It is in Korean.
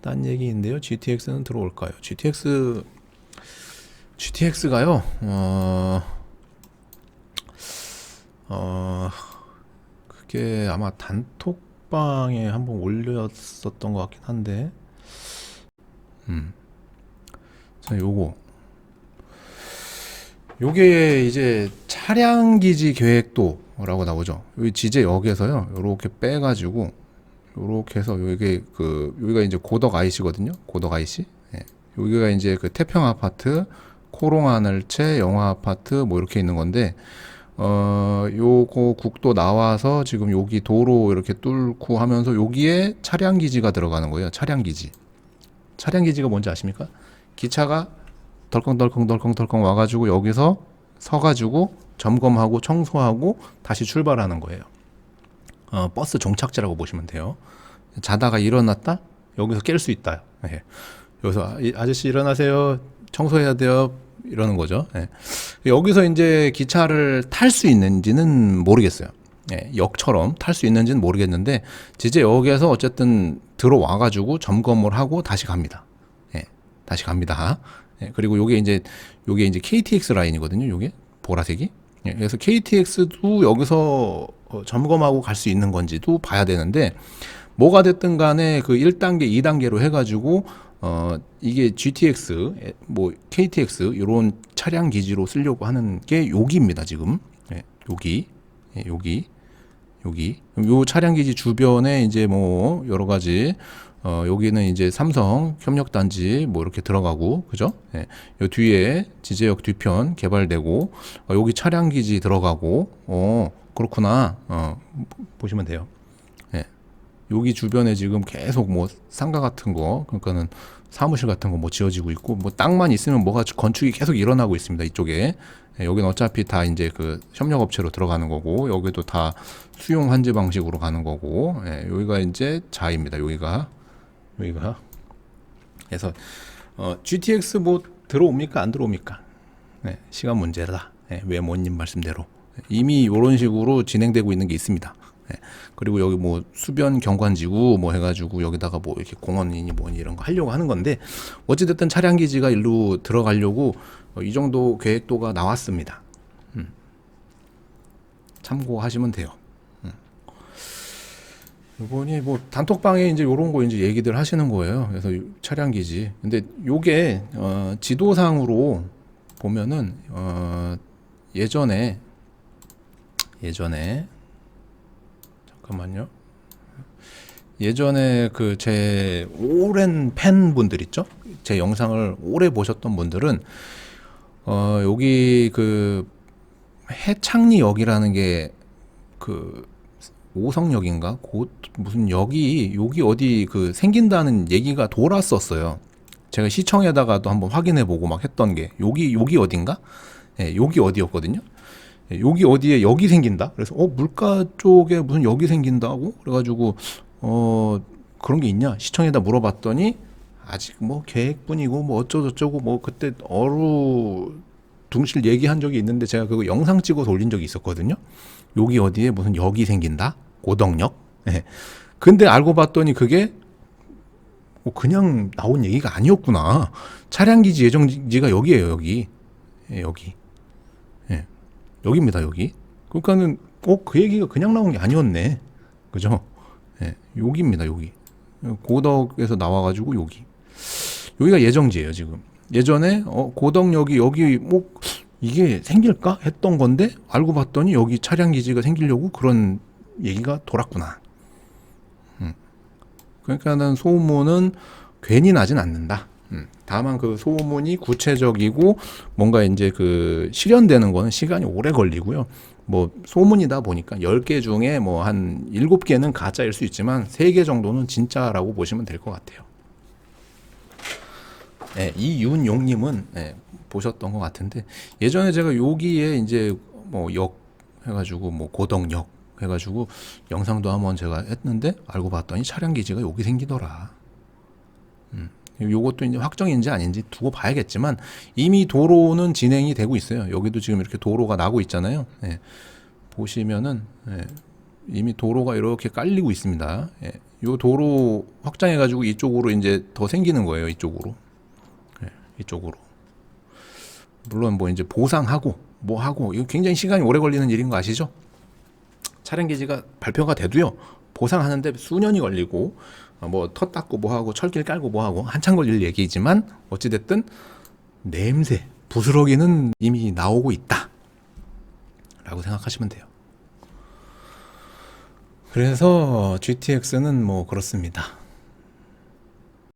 딴 얘기인데요. GTX는 들어올까요? GTX GTX가요. 어, 어 그게 아마 단톡방에 한번 올렸었던 것 같긴 한데, 음, 자 요거 요게 이제 차량 기지 계획도라고 나오죠. 여기 지제역에서요. 요렇게 빼가지고 요렇게 해서 여기 그 여기가 이제 고덕 IC거든요. 고덕 IC. 예. 여기가 이제 그 태평 아파트, 코롱 하늘채, 영화 아파트 뭐 이렇게 있는 건데 어 요거 국도 나와서 지금 여기 도로 이렇게 뚫고 하면서 여기에 차량 기지가 들어가는 거예요. 차량 기지. 차량 기지가 뭔지 아십니까? 기차가 덜컹덜컹덜컹덜컹 와가지고 여기서 서가지고 점검하고 청소하고 다시 출발하는 거예요. 어, 버스 종착지라고 보시면 돼요. 자다가 일어났다 여기서 깰 수 있다. 예. 여기서 아, 이 아저씨 일어나세요. 청소해야 돼요. 이러는 거죠. 예. 여기서 이제 기차를 탈 수 있는지는 모르겠어요. 예, 역처럼 탈 수 있는지는 모르겠는데 이제 여기에서 어쨌든 들어와 가지고 점검을 하고 다시 갑니다. 예, 다시 갑니다. 예, 그리고 요게 이제 요게 이제 KTX 라인이거든요. 요게 보라색이. 예, 그래서 KTX도 여기서 어, 점검하고 갈 수 있는 건지도 봐야 되는데 뭐가 됐든 간에 그 1단계, 2단계로 해 가지고 어 이게 GTX 에, 뭐 KTX 요런 차량 기지로 쓰려고 하는 게 여기입니다, 지금. 예, 여기. 예, 여기. 여기. 요 차량 기지 주변에 이제 뭐 여러 가지 어, 여기는 이제 삼성 협력단지 뭐 이렇게 들어가고, 그죠? 예. 요 뒤에 지제역 뒤편 개발되고, 어, 여기 차량 기지 들어가고, 어, 그렇구나. 어, 보시면 돼요. 예. 여기 주변에 지금 계속 뭐 상가 같은 거, 그러니까는 사무실 같은 거 뭐 지어지고 있고, 뭐 땅만 있으면 뭐가 건축이 계속 일어나고 있습니다. 이쪽에. 예, 여기는 어차피 다 이제 그 협력업체로 들어가는 거고, 여기도 다 수용 환지 방식으로 가는 거고, 예, 여기가 이제 자입니다. 여기가. 여기가. 그래서 어, GTX 뭐 들어옵니까 안 들어옵니까? 네, 시간 문제다. 네, 외모님 말씀대로 이미 이런 식으로 진행되고 있는 게 있습니다. 네, 그리고 여기 뭐 수변 경관지구 뭐 해가지고 여기다가 뭐 이렇게 공원이니 뭐니 이런 거 하려고 하는 건데 어찌됐든 차량 기지가 일로 들어가려고 어, 이 정도 계획도가 나왔습니다. 음. 참고하시면 돼요. 이번이 뭐 단톡방에 이제 요런 거 이제 얘기들 하시는 거예요. 그래서 요 차량 기지. 근데 요게 어 지도상으로 보면은 어 예전에 예전에 잠깐만요. 예전에 그 제 오랜 팬분들 있죠? 제 영상을 오래 보셨던 분들은 어 여기 그 해창리역이라는 게그 오성역인가? 곧 무슨 역이 여기 어디 그 생긴다는 얘기가 돌았었어요. 제가 시청에다가도 한번 확인해 보고 막 했던 게 여기 여기 어딘가? 예, 여기 어디였거든요. 예, 여기 어디에 역이 생긴다. 그래서 어 물가 쪽에 무슨 역이 생긴다고 그래가지고 어 그런 게 있냐 시청에다 물어봤더니 아직 뭐 계획뿐이고 뭐 어쩌고저쩌고 뭐 그때 어루 둥실 얘기한 적이 있는데 제가 그거 영상 찍어서 올린 적이 있었거든요. 여기 어디에 무슨 역이 생긴다? 고덕역? 예. 근데 알고 봤더니 그게 뭐 그냥 나온 얘기가 아니었구나. 차량 기지 예정지가 여기에요, 여기. 예, 여기. 예. 여기입니다, 여기. 그러니까는, 어, 그 얘기가 그냥 나온 게 아니었네. 그죠? 예. 여기입니다, 여기. 고덕에서 나와 가지고 여기. 여기가 예정지예요, 지금. 예전에, 어, 고덕역이 여기, 뭐, 이게 생길까 했던 건데 알고 봤더니 여기 차량 기지가 생기려고 그런 얘기가 돌았구나. 음. 그러니까는 소문은 괜히 나진 않는다. 음. 다만 그 소문이 구체적이고 뭔가 이제 그 실현되는 거는 시간이 오래 걸리고요. 뭐 소문이다 보니까 10개 중에 뭐 한 7개는 가짜일 수 있지만 3개 정도는 진짜라고 보시면 될 것 같아요. 네, 이윤용님은 네, 보셨던 것 같은데 예전에 제가 여기에 이제 뭐 역 해가지고 뭐 고덕역 해가지고 영상도 한번 제가 했는데 알고 봤더니 차량 기지가 여기 생기더라. 음, 요것도 이제 확정인지 아닌지 두고 봐야겠지만 이미 도로는 진행이 되고 있어요. 여기도 지금 이렇게 도로가 나고 있잖아요. 예, 보시면은 예, 이미 도로가 이렇게 깔리고 있습니다. 예, 요 도로 확장해 가지고 이쪽으로 이제 더 생기는 거예요. 이쪽으로. 예, 이쪽으로. 물론 뭐 이제 보상하고 뭐 하고 이거 굉장히 시간이 오래 걸리는 일인 거 아시죠? 차량 기지가 발표가 돼도요. 보상하는데 수년이 걸리고 뭐 터 닦고 뭐 하고 철길 깔고 뭐 하고 한참 걸릴 얘기지만 어찌 됐든 냄새, 부스러기는 이미 나오고 있다. 라고 생각하시면 돼요. 그래서 GTX는 뭐 그렇습니다.